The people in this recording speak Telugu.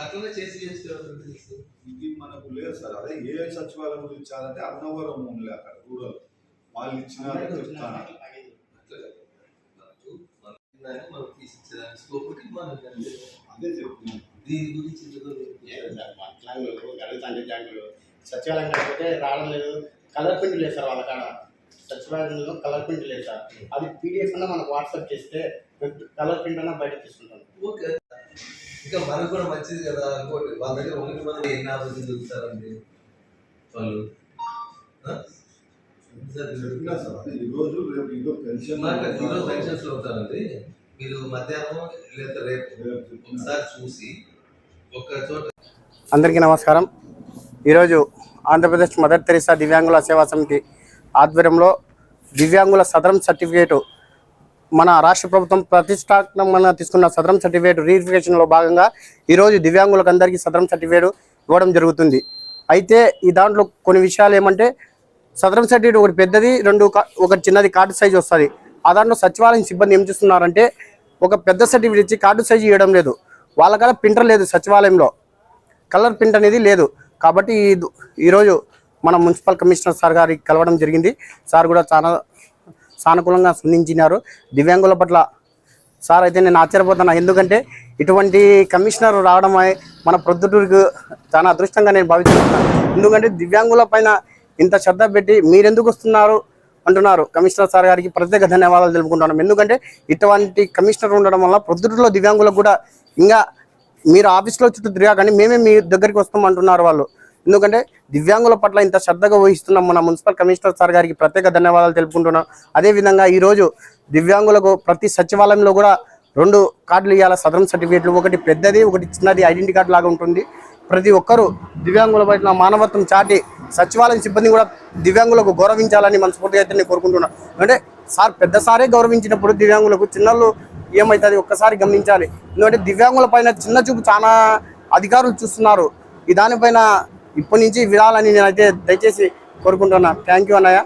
అట్లనే చేసి ఇది మనకు లేదు సార్. అదే ఏ సచివాలయం గురించి ఇచ్చారంటే అన్నవరం ఉంది అక్కడ రూరల్. వాళ్ళు ఇచ్చినారని చెప్తాను ఒకటి అంతే. అదే చెప్తున్నాను దీని గురించి ఇందులో గణితాంగ సార్ సచివాలయం కాకపోతే రావడం లేదు కలర్ ప్రింట్ లేదు సార్ వాళ్ళ కాడ సచివాలయంలో కలర్ ప్రింట్ లేదు సార్ అది పీడిఎఫ్ అన్న మనకు వాట్సాప్ చేస్తే కలర్ ప్రింట్ అన్న బయట తీసుకుంటాం ఓకే ఇంకా మనకు కూడా మంచిది కదా ఇంకోటి వాళ్ళ దగ్గర ఒకటి మంది ఎన్ని ఆపరేషన్ దొరుకుతారండి వాళ్ళు సార్, చెప్పినా సార్ ఈ రోజు రేపు ఇదో పెన్షన్ ఈరోజు పెన్షన్స్ అవుతారండి మీరు మధ్యాహ్నం లేదా రేపు ఒకసారి చూసి ఒక చోట అందరికీ నమస్కారం. ఈరోజు ఆంధ్రప్రదేశ్ మదర్ తెరిసా దివ్యాంగుల సేవా సమితి ఆధ్వర్యంలో దివ్యాంగుల సదరం సర్టిఫికేటు మన రాష్ట్ర ప్రభుత్వం ప్రతిష్టాత్మకంగా తీసుకున్న సదరం సర్టిఫికేట్ రీఫికేషన్లో భాగంగా ఈరోజు దివ్యాంగులకు అందరికీ సదరం సర్టిఫికేట్ ఇవ్వడం జరుగుతుంది. అయితే ఈ దాంట్లో కొన్ని విషయాలు ఏమంటే సదరం సర్టిఫికేట్ ఒకటి పెద్దది రెండు కా- ఒకటి చిన్నది కార్డు సైజ్ వస్తుంది. ఆ దాంట్లో సచివాలయం సిబ్బంది ఏం చేస్తున్నారంటే ఒక పెద్ద సర్టిఫికేట్ ఇచ్చి కార్డు సైజ్ ఇవ్వడం లేదు. వాళ్ళ కాడ ప్రింటర్ లేదు సచివాలయంలో. కలర్ ప్రింట్ అనేది లేదు. కాబట్టి ఈరోజు మన మున్సిపల్ కమిషనర్ సార్ గారికి కలవడం జరిగింది. సార్ కూడా చాలా సానుకూలంగా స్పందించినారు. దివ్యాంగుల పట్ల సార్ అయితే నేను ఆశ్చర్యపోతున్నా. ఎందుకంటే ఇటువంటి కమిషనర్ రావడం మన ప్రొద్దుటూరుకు చాలా అదృష్టంగా నేను భావిస్తున్నాను. ఎందుకంటే దివ్యాంగుల పైన ఇంత శ్రద్ధ పెట్టి మీరెందుకు వస్తున్నారు? అంటున్నారు. కమిషనర్ సార్ గారికి ప్రత్యేక ధన్యవాదాలు తెలుపుకుంటున్నాం. ఎందుకంటే ఇటువంటి కమిషనర్ ఉండడం వల్ల ప్రొద్దుటూరులో దివ్యాంగులకు కూడా ఇంకా మీరు ఆఫీస్లో చుట్టూ తిరగాకండి మేమే మీ దగ్గరికి వస్తాం అంటున్నారు వాళ్ళు. ఎందుకంటే దివ్యాంగుల పట్ల ఇంత శ్రద్ధగా వహిస్తున్నాం మన మున్సిపల్ కమిషనర్ సార్ గారికి ప్రత్యేక ధన్యవాదాలు తెలుపుకుంటున్నాం. అదేవిధంగా ఈరోజు దివ్యాంగులకు ప్రతి సచివాలయంలో కూడా రెండు కార్డులు ఇవ్వాలి సదరం సర్టిఫికేట్లు ఒకటి పెద్దది ఒకటి చిన్నది ఐడెంటి కార్డు లాగా ఉంటుంది. ప్రతి ఒక్కరూ దివ్యాంగుల పట్ల మానవత్వం చాటి సచివాలయం సిబ్బంది కూడా దివ్యాంగులకు గౌరవించాలని మనస్ఫూర్తిగా అయితే నేను కోరుకుంటున్నాను అంటే సార్ పెద్ద సారే గౌరవించినప్పుడు దివ్యాంగులకు చిన్నలు ఏమవుతుంది ఒక్కసారి గమనించాలి. ఎందుకంటే దివ్యాంగుల పైన చిన్న చూపు చాలా అధికారులు చూస్తున్నారు. ఈ దానిపైన ఇప్పటి నుంచి వినాలని నేనైతే దయచేసి కోరుకుంటున్నా. థ్యాంక్ యూ అన్నయ్య.